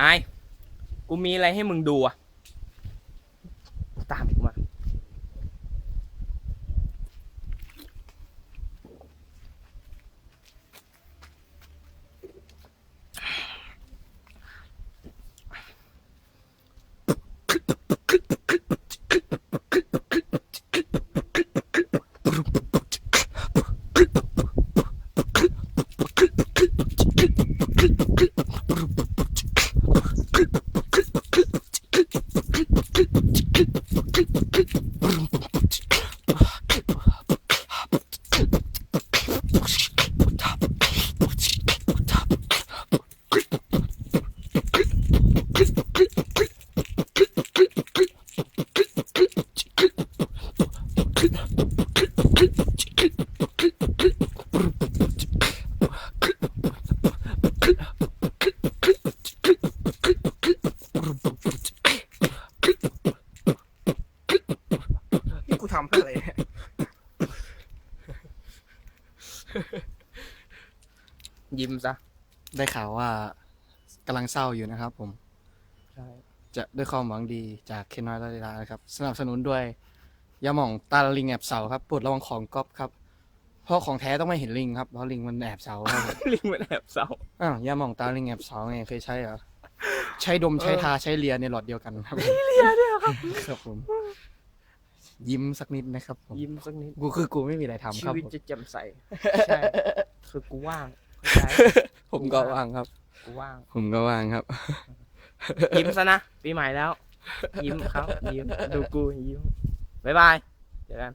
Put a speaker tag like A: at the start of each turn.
A: ไอ้กูมีอะไรให้มึงดูอะ ตาม กูมานี่กูทำเพื่ออะไรเนี่ย ยิ้มซะ
B: ได้ข่าวว่ากำลังเศร้าอยู่นะครับผม
A: ใช่
B: จะด้วยความหวังดีจากเคนน้อยลาลิลานะครับ สนับสนุนด้วยยาหม่องตาลิงแอบเสาครับโปรดระวังของก๊อปครับเพราะของแท้ต้องไม่เห็นลิงครับเพราะลิงมันแอบเสาครับผม
A: ลิงมันแอบเศร้า
B: อ้าวยาหม่องตาลิงแอบเสาไงเคยใช้เหรอใช้ดมใช้ทาใช้เลียในหลอดเดียวกันครับเลียด้วยครับ ครับผม ยิ้มสักนิดนะครับผม
A: ยิ้มสักนิด
B: กูคือกูไม่มีอะไรทำ
A: ชี
B: ครับ
A: วิต
B: ผม
A: จะแจ่มใสใช่คือกูว่างเข้าใจ
B: ผมก็ว่างครับ
A: กูว่าง
B: ผมก็ว่างครับ
A: ยิ้มซะนะปีใหม่แล้ว ยิ้มครับ ยิ้มดูกูยิ้มบ๊ายบายเจอกัน